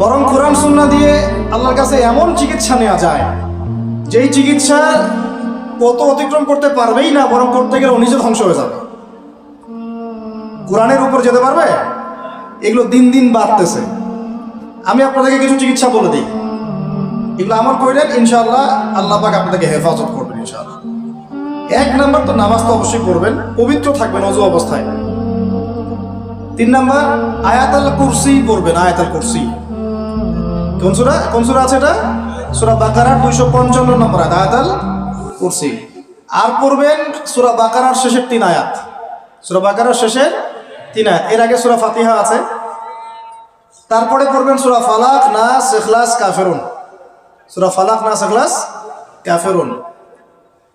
বরং কোরআন সুন্না দিয়ে আল্লাহর কাছে এমন চিকিৎসা নেওয়া যায়, যেই চিকিৎসা কত অতিক্রম করতে পারবেই না, বরং করতে গেলে ও নিজে ধ্বংস হয়ে যাবে। কোরআনের উপর যেতে পারবে? এগুলো দিন দিন বাড়তেছে। আমি আপনাদেরকে কিছু চিকিৎসা বলে দিই। এগুলো আমার কইলেন, ইনশাআল্লাহ আল্লাহ পাক আপনাদেরকে হেফাজত করবেন, ইনশাআল্লাহ। এক নাম্বার তো নামাজ তো অবশ্যই করবেন পবিত্র থাকবেন অজু অবস্থায়। তিন নাম্বার, আয়াতাল কুরসি পড়বেন, আয়াতাল কুরসি। কোন সুরা? কোন সুরা আছে এটা? সুরা বাকারার দুইশো পঞ্চান্ন নম্বর আয়াত, আয়াতাল কুরসি। আর পড়বেন সুরা বাকারার শেষের তিন আয়াত। সুরা বাকারার শেষের তিন আয়াত। এর আগে সুরা ফাতিহা আছে। তারপরে পড়বেন সুরা ফালাক না সেখলাস কাফেরুন। সুরা ফালাক না সেখলাস কাফেরুন।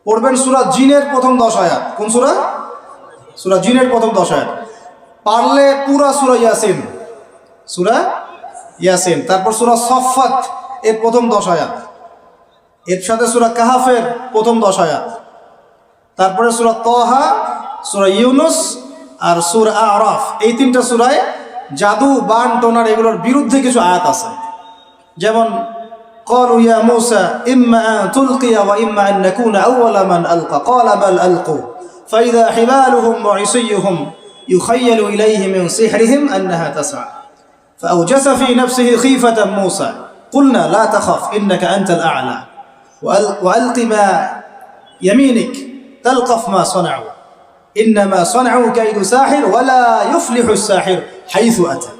পড়বেন সুরা জিনের প্রথম দশ আয়াত। কোন সুরা? সুরা জিনের প্রথম দশ আয়াত। পারলে পুরা সুরা ইয়াসিন। সুরা ইয়াসিন। তারপর সুরা সফাত এর প্রথম দশ আয়াত। এর সাথে সুরা কাহাফের প্রথম দশ আয়াত। তারপরে সুরা তহা, সুরা ইউনুস আর সুর আরফ। এই তিনটা সুরায় জাদু, বান, টোনার এগুলোর বিরুদ্ধে কিছু আয়াত আছে। যেমন قالوا يا موسى إما أن تلقي وإما أن نكون أول من ألقى قال بل ألقوا فإذا حبالهم وعصيهم يخيل إليه من سحرهم أنها تسعى فأوجس في نفسه خيفة موسى قلنا لا تخف إنك أنت الأعلى وأل- وألق ما يمينك تلقف ما صنعوا إنما صنعوا كيد ساحر ولا يفلح الساحر حيث أتى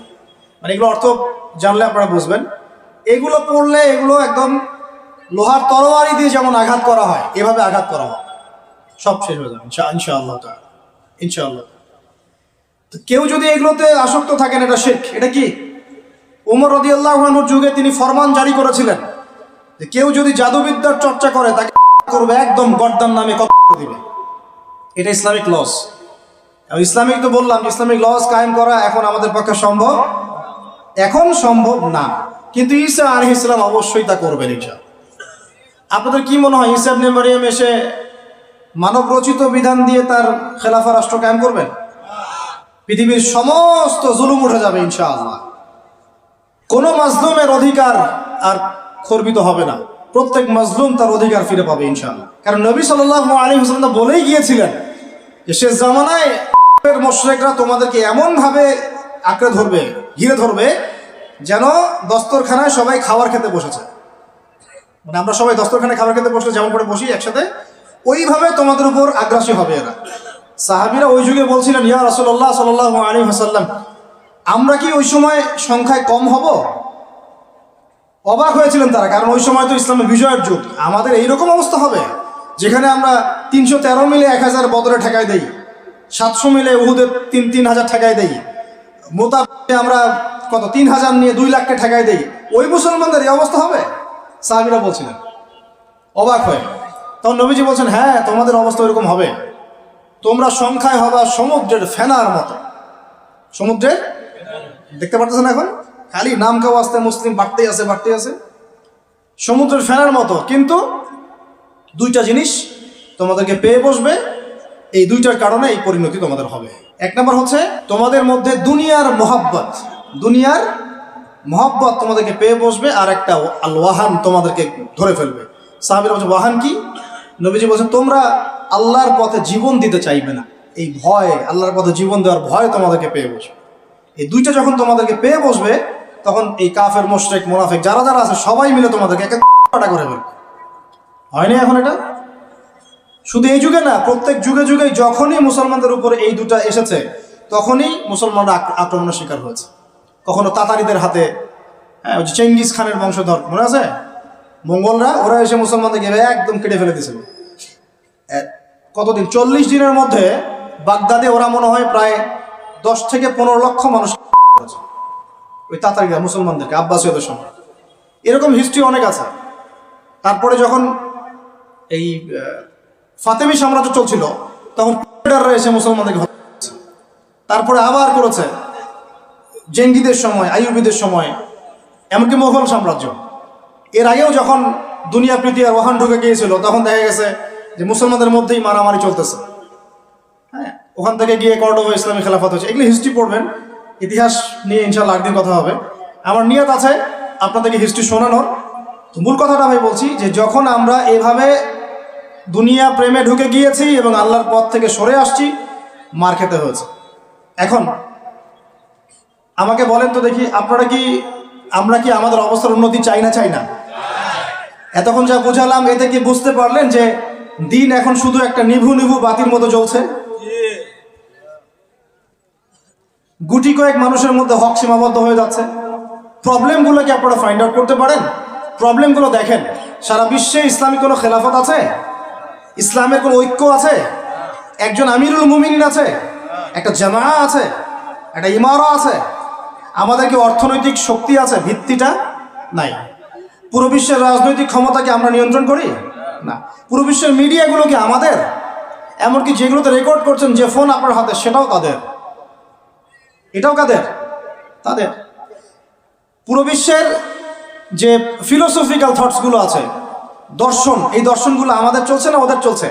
মানে এগুলো অর্থ জানলে আপনারা বুঝবেন এগুলো পড়লে এগুলো একদম লোহার তরোয়ারি দিয়ে যেমন আঘাত করা হয় এভাবে আঘাত করা হয় সব শেষ হয়ে যাবে ইনশা- ইনশাআল্লাহ তাআলা। ইনশাআল্লাহ তো কেউ যদি এগুলোতে আসক্ত থাকেন এটা শেখ এটা কি উমর রদি আল্লাহর যুগে তিনি ফরমান জারি করেছিলেন যে কেউ যদি জাদুবিদ্যার চর্চা করে, তাকে করবে একদম গর্দান নামে কত দিবে। এটা ইসলামিক লস ইসলামিক তো বললাম, ইসলামিক লস কায়েম করা এখন আমাদের পক্ষে সম্ভব। এখন সম্ভব না। কিন্তু ঈসা আলহ ইসলাম অবশ্যই তা করবেন ঈসা আপনাদের কি মনে হয় ইবনে মারিয়াম এসে মানব রচিত বিধান দিয়ে তার খেলাফা রাষ্ট্র কায়েম করবেন? পৃথিবীর সমস্ত জুলুম উঠে যাবে, ইনশাআল্লাহ। কোনো মাজলুমের অধিকার আর খর্বিত হবে না। প্রত্যেক মাজলুম তার অধিকার ফিরে পাবে ইনশাআল্লাহ। কারণ নবী সাল্লাহ আলী হোসেন বলেই গিয়েছিলেন যে, শেষ জামানায় মোশরেকরা তোমাদেরকে এমনভাবে আঁকড়ে ধরবে, ঘিরে ধরবে যেন দস্তরখানায় সবাই খাবার খেতে বসেছে। মানে আমরা সবাই দস্তরখানায় খাবার খেতে বসলে যেমন করে বসি একসাথে, ওইভাবে তোমাদের উপর আগ্রাসী হবে এরা। সাহাবিরা ওই যুগে বলছিলেন, ইয়া রসল্লাহ সাল্লাহ আলী হাসাল্লাম আমরা কি ওই সময় সংখ্যায় কম হব? অবাক হয়েছিলেন তারা, কারণ ওই সময় তো ইসলামের বিজয়ের যুগ। আমাদের এইরকম অবস্থা হবে, যেখানে আমরা তিনশো তেরো মিলে এক হাজার বদলে ঠেকাই দেই, সাতশো মিলে উহুদের তিন তিন হাজার ঠেকাই দেই মোতাবে আমরা কত, তিন হাজার নিয়ে দুই লাখকে ঠেকাই দেই। ওই মুসলমানদের এই অবস্থা হবে? সাহাবিরা বলছিলেন। অবাক হয়ে। তখন নবীজি বলছেন হ্যাঁ তোমাদের অবস্থা ওইরকম হবে। তোমরা সংখ্যায় হবা সমুদ্রের ফেনার মতো। সমুদ্রের দেখতে পারতেছেন এখন? খালি নাম কেউ আসতে মুসলিম বাড়তেই আছে বাড়তেই আছে। সমুদ্রের ফেনার মতো, কিন্তু দুইটা জিনিস তোমাদেরকে পেয়ে বসবে। এই দুইটার কারণে এই পরিণতি তোমাদের হবে। এক নম্বর হচ্ছে, তোমাদের মধ্যে দুনিয়ার মোহাব্বত। দুনিয়ার মহাব্বত তোমাদেরকে পেয়ে বসবে, আর একটা আল ওয়াহান তোমাদেরকে ধরে ফেলবে। সাহাবিরা বলছে, ওয়াহান কি? নবীজি বলছেন তোমরা আল্লাহর পথে জীবন দিতে চাইবে না। এই ভয়, আল্লাহর পথে জীবন দেওয়ার ভয় তোমাদেরকে পেয়ে বসবে। এই দুইটা যখন তোমাদেরকে পেয়ে বসবে, তখন এই কাফের, মোশরেক, মোনাফেক যারা যারা আছে, সবাই মিলে তোমাদেরকে এক একটা করে ফেলবে। হয়নি এখন এটা? শুধু এই যুগে না, প্রত্যেক যুগে যুগে যখনই মুসলমানদের উপরে এই দুটা এসেছে, তখনই মুসলমানরা আক্রমণের শিকার হয়েছে। কখনো তাতারিদের হাতে হ্যাঁ ওই চেঙ্গিস খানের বংশধর, মনে আছে? মঙ্গলরা, ওরা এসে মুসলমানদেরকে একদম কেটে ফেলে দিয়েছিল। কতদিন? চল্লিশ দিনের মধ্যে বাগদাদে, ওরা মনে হয় প্রায় দশ থেকে পনেরো লক্ষ মানুষ। ওই তাতারিরা, মুসলমানদেরকে, আব্বাসীয়দের সময় এরকম হিস্ট্রি অনেক আছে। তারপরে যখন এই ফাতেমি সাম্রাজ্য চলছিল, তখন এসে মুসলমানদেরকে তারপরে আবার করেছে জেঙ্গিদের সময়, আইয়ুবিদের সময়, এমনকি মোগল সাম্রাজ্য। এর আগেও যখন দুনিয়া, প্রীতি আর ওহান ঢুকে গিয়েছিল, তখন দেখা গেছে যে মুসলমানদের মধ্যেই মারামারি চলতেছে। হ্যাঁ ওখান থেকে গিয়ে কর্ডোভা ইসলামী খেলাফত হচ্ছে এগুলি হিস্ট্রি পড়বেন। ইতিহাস নিয়ে ইনশাল্লাহ একদিন কথা হবে। আমার নিয়ত আছে, আপনাদেরকে হিস্ট্রি শোনানোর। তো মূল কথাটা আমি বলছি যে যখন আমরা এভাবে দুনিয়া প্রেমে ঢুকে গিয়েছি এবং আল্লাহর পথ থেকে সরে আসছি, মার খেতে হয়েছে। এখন, আমাকে বলেন তো দেখি, আপনারা কি, আমরা কি আমাদের অবস্থার উন্নতি চাই না চাই না? এতক্ষণ যা বুঝালাম, এতে কি বুঝতে পারলেন যে দিন এখন শুধু একটা নিভু নিভু বাতির মতো জ্বলছে? গুটি কয়েক মানুষের মধ্যে হক সীমাবদ্ধ হয়ে যাচ্ছে। প্রবলেমগুলো কি আপনারা ফাইন্ড আউট করতে পারেন? প্রবলেমগুলো দেখেন, সারা বিশ্বে ইসলামিক কোনো খেলাফত আছে? ইসলামের কোনো ঐক্য আছে? একজন আমিরুল মুমিন আছে? একটা জামা আছে? একটা ইমারা আছে? আমাদের কি অর্থনৈতিক শক্তি আছে? ভিত্তিটা নাই। পুরো বিশ্বের রাজনৈতিক ক্ষমতাকে আমরা নিয়ন্ত্রণ করি? না। পুরো বিশ্বের মিডিয়াগুলো কি আমাদের? এমনকি যেগুলোতে রেকর্ড করছেন যে ফোন আপনার হাতে, সেটাও তাদের। এটাও কাদের? তাদের। পুরো বিশ্বের যে ফিলোসফিক্যাল থটসগুলো আছে, দর্শন, এই দর্শনগুলো আমাদের চলছে না ওদের চলছে?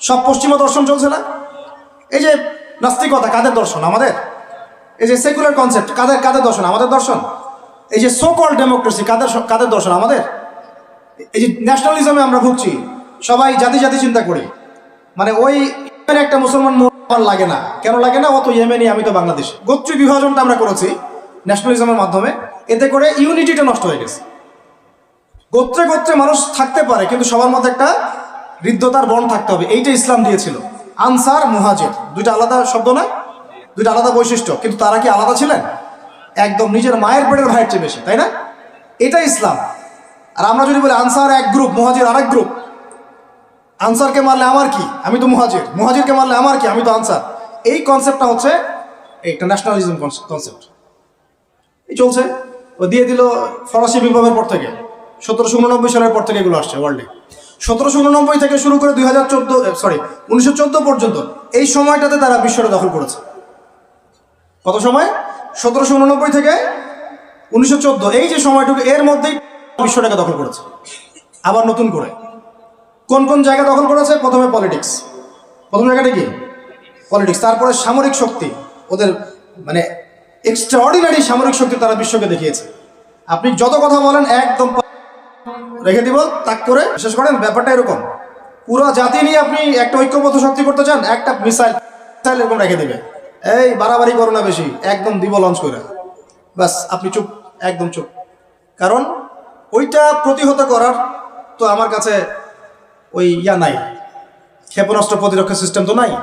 সব পশ্চিমা দর্শন চলছে না? এই যে নাস্তিকতা, কাদের দর্শন? আমাদের? এই যে সেকুলার কনসেপ্ট কাদের কাদের দর্শন? আমাদের দর্শন? এই যে সো কল ডেমোক্রেসি কাদের কাদের দর্শন? আমাদের? এই যে ন্যাশনালিজমে আমরা ভুগছি, সবাই জাতি জাতি চিন্তা করি। মানে ওই একটা মুসলমান লাগে না। কেন লাগে না? অত ইয়েমেনি আমি তো বাংলাদেশ গোত্রী বিভাজনটা আমরা করেছি ন্যাশনালিজমের মাধ্যমে। এতে করে ইউনিটিটা নষ্ট হয়ে গেছে। গোত্রে গোত্রে মানুষ থাকতে পারে, কিন্তু সবার মধ্যে একটা হৃদ্যতার বন থাকতে হবে। এইটা ইসলাম দিয়েছিল। আনসার, মুহাজির। দুইটা আলাদা শব্দ না? দুইটা আলাদা বৈশিষ্ট্য। কিন্তু তারা কি আলাদা ছিলেন? একদম নিজের মায়ের পেটের ভাইয়ের চেয়ে বেশি, তাই না? এটা ইসলাম। আর আমরা যদি বলি আনসার এক গ্রুপ মুহাজির আরেক গ্রুপ আনসারকে মারলে আমার কি? আমি তো মুহাজির। মুহাজিরকে মারলে আমার কি? আমি তো আনসার। এই কনসেপ্টটা হচ্ছে একটা ন্যাশনালিজম কনসেপ্ট এই চলছে। ও দিয়ে দিল ফরাসি বিপ্লবের পর থেকে। সতেরোশো উননব্বই সালের পর থেকে এগুলো আসছে ওয়ার্ল্ডে সতেরোশো উননব্বই থেকে শুরু করে দুই হাজার চোদ্দ সরি উনিশশো চোদ্দ পর্যন্ত এই সময়টাতে তারা বিশ্বটা দখল করেছে। কত সময়? সতেরোশো উননব্বই থেকে উনিশশো চোদ্দ। এই যে সময়টুকু, এর মধ্যেই বিশ্বটাকে দখল করেছে। আবার নতুন করে। কোন কোন জায়গা দখল করেছে? প্রথমে পলিটিক্স প্রথম জায়গাটা কি? পলিটিক্স তারপরে সামরিক শক্তি। ওদের মানে এক্সট্রাঅর্ডিনারি সামরিক শক্তি তারা বিশ্বকে দেখিয়েছে। আপনি যত কথা বলেন, একদম রেখে দিব, তাক করে। বিশেষ করেন, ব্যাপারটা এরকম। পুরো জাতি নিয়ে আপনি একটা ঐক্যবদ্ধ শক্তি করতে চান, একটা মিসাইল মিসাইল এরকম রেখে দেবে। এই, বাড়াবাড়ি করো না বেশি। একদম দিব লঞ্চ করে। ব্যাস, আপনি চুপ, একদম চুপ। কারণ ওইটা প্রতিহত করার তো আমার কাছে ওই ইয়া নাই। ক্ষেপণাস্ত্র প্রতিরক্ষা সিস্টেম তো নাই।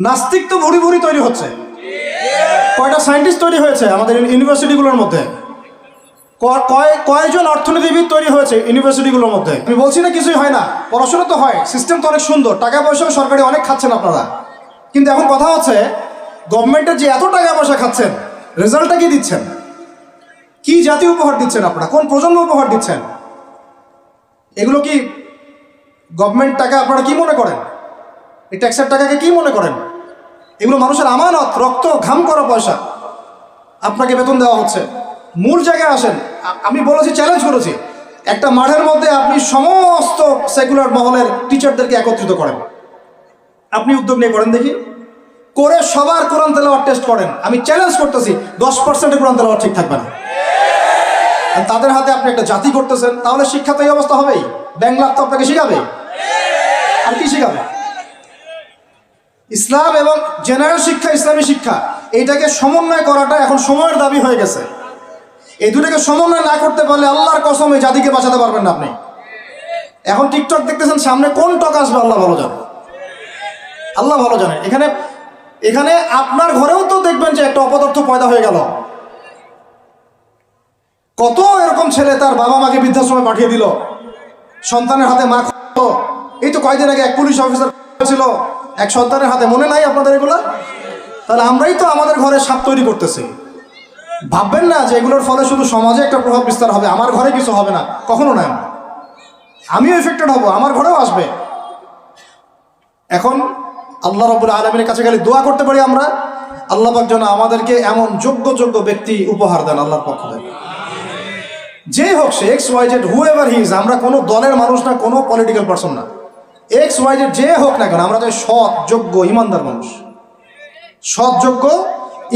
নাস্তিক তো ভুড়ি ভুড়ি তৈরি হচ্ছে। কয়টা সায়েন্টিস্ট তৈরি হয়েছে আমাদের ইউনিভার্সিটিগুলোর মধ্যে? ক- কয়, কয়জন অর্থনীতিবিদ তৈরি হয়েছে ইউনিভার্সিটিগুলোর মধ্যে? আমি বলছি না কিছুই হয় না। পড়াশোনা তো হয় সিস্টেম তো অনেক সুন্দর, টাকা পয়সাও সরকারি অনেক খাচ্ছেন আপনারা। কিন্তু এখন কথা হচ্ছে গভর্নমেন্টের যে এত টাকা পয়সা খাচ্ছেন রেজাল্টটা কি দিচ্ছেন? কি জাতীয় উপহার দিচ্ছেন আপনারা? কোন প্রজন্ম উপহার দিচ্ছেন? এগুলো কি গভর্নমেন্ট টাকা আপনারা কি মনে করেন? এই ট্যাক্সের টাকাকে কি মনে করেন? এগুলো মানুষের আমানত, রক্ত, ঘাম করা পয়সা। আপনাকে বেতন দেওয়া হচ্ছে। মূল জায়গায় আসেন। আমি বলেছি চ্যালেঞ্জ করেছি। একটা মাঠের মধ্যে আপনি সমস্ত সেকুলার মহলের টিচারদেরকে একত্রিত করেন। আপনি উদ্যোগ নিয়ে করেন দেখি। করে সবার কোরআন তেলাওয়ার টেস্ট করেন। আমি চ্যালেঞ্জ করতেছি, দশ পার্সেন্টের কোরআন তেলাওয়ার ঠিক থাকবে না। তাদের হাতে আপনি একটা জাতি করতেছেন তাহলে শিক্ষা তো এই অবস্থা হবেই। ব্যাংলার তো আপনাকে শিখাবে। আর কি শিখাবে? ইসলাম এবং জেনারেল শিক্ষা, ইসলামী শিক্ষা, এইটাকে সমন্বয় করাটা এখন সময়ের দাবি হয়ে গেছে। এই দুটাকে সমন্বয় না করতে পারলে আল্লাহর কসম এই জাতিকে বাঁচাতে পারবেন না আপনি। এখন টিকটক দেখতেছেন, সামনে কোন টক আসবে, আল্লাহ ভালো জানে। আল্লাহ ভালো জানে। এখানে এখানে আপনার ঘরেও তো দেখবেন যে একটা অপদার্থ পয়দা হয়ে গেল। কত এরকম ছেলে তার বাবা মাকে বৃদ্ধাশ্রমে পাঠিয়ে দিল? সন্তানের হাতে মা খত এই তো কয়দিন আগে এক পুলিশ অফিসার ছিল। এক সন্তানের হাতে মনে নাই আপনাদের এগুলো? তাহলে আমরাই তো আমাদের ঘরে সাপ তৈরি করতেছি। ভাববেন না যে এগুলোর ফলে শুধু সমাজে একটা প্রভাব বিস্তার হবে, আমার ঘরে কিছু হবে না। কখনো না। আমিও এফেক্টেড হব, আমার ঘরেও আসবে। এখন আল্লাহ রবুল আলমীর কাছে গেলে দোয়া করতে পারি আমরা। আল্লাহ পাক যেন আমাদেরকে এমন যোগ্য যোগ্য ব্যক্তি উপহার দেন আল্লাহর পক্ষ থেকে। যে হোক সে X Y Z whoever his আমরা কোনো দলের মানুষ না, কোনো পলিটিক্যাল পার্সন না। এক্স ওয়াই জেড যে হোক না কেন, আমরা চাই সৎ, যোগ্য, ইমানদার মানুষ। সৎ, যোগ্য,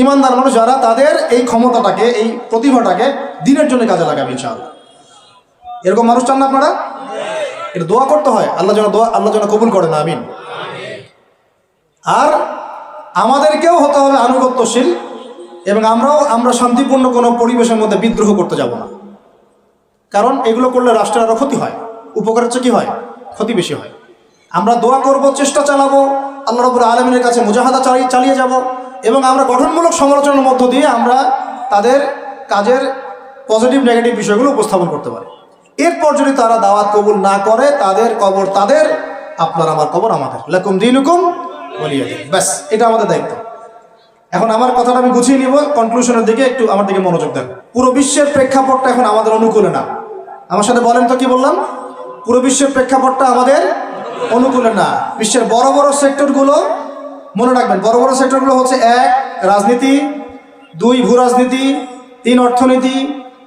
ইমানদার মানুষ যারা তাদের এই ক্ষমতাটাকে, এই প্রতিভাটাকে দিনের জন্য কাজে লাগাবে, ইনশাআল্লাহ। এরকম মানুষ চান না আপনারা? এটা দোয়া করতে হয়, আল্লাহ যেন দোয়া, আল্লাহ যেন কবুল করে না আমিন। আর আমাদেরকেও হতে হবে আনুগত্যশীল, এবং আমরাও, আমরা শান্তিপূর্ণ কোনো পরিবেশের মধ্যে বিদ্রোহ করতে যাব না। কারণ এগুলো করলে রাষ্ট্রের আরও ক্ষতি হয় উপকারের চেয়ে কী হয়? ক্ষতি বেশি হয়। আমরা দোয়া করব, চেষ্টা চালাবো, আল্লাহ রবুর আলমিনের কাছে মুজাহাদা চালিয়ে চালিয়ে যাব এবং আমরা গঠনমূলক সমালোচনার মধ্য দিয়ে আমরা তাদের কাজের পজিটিভ, নেগেটিভ বিষয়গুলো উপস্থাপন করতে পারি। এরপর যদি তারা দাওয়াত কবুল না করে, তাদের কবর তাদের, আপনার আমার কবর আমাদের। লেকুম দিন হুকুম বলিয়ে দিন ব্যাস, এটা আমাদের দায়িত্ব। এখন আমার কথাটা আমি গুছিয়ে নিব কনক্লুশনের দিকে একটু আমার দিকে মনোযোগ দেন। পুরো বিশ্বের প্রেক্ষাপটটা এখন আমাদের অনুকূলে না। আমার সাথে বলেন তো কি বললাম? পুরো বিশ্বের প্রেক্ষাপটটা আমাদের অনুকূলে না। বিশ্বের বড় বড় সেক্টরগুলো, মনে রাখবেন, বড় বড় সেক্টরগুলো হচ্ছে এক, রাজনীতি, দুই ভূ রাজনীতি তিন, অর্থনীতি,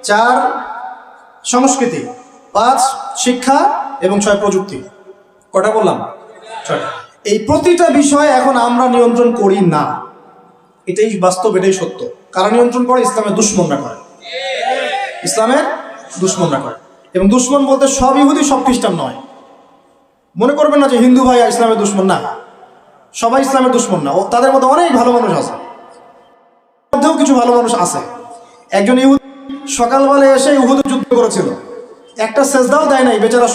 চার, সংস্কৃতি, পাঁচ, শিক্ষা এবং ছয়, প্রযুক্তি। কটা বললাম? এই প্রতিটা বিষয় এখন আমরা নিয়ন্ত্রণ করি না। এটাই বাস্তব, এটাই সত্য। কারা নিয়ন্ত্রণ করে? ইসলামের দুশ্মনরা করে। ইসলামের দুশ্মনরা করে। এবং দুশ্মন বলতে সব ইহুদি, সব খ্রিস্টান নয়। মনে করবেন না যে হিন্দু ভাই ইসলামের দুশ্মন, না। সবাই ইসলামের দুশ্মন না। ও, তাদের মধ্যে অনেক ভালো মানুষ আছে। মধ্যেও কিছু ভালো মানুষ আছে। একজন ইহুদি সকালবেলা এসে ইহুদ যুদ্ধ করেছিল। একটা সেজদাও দেয় নাই, বেচারা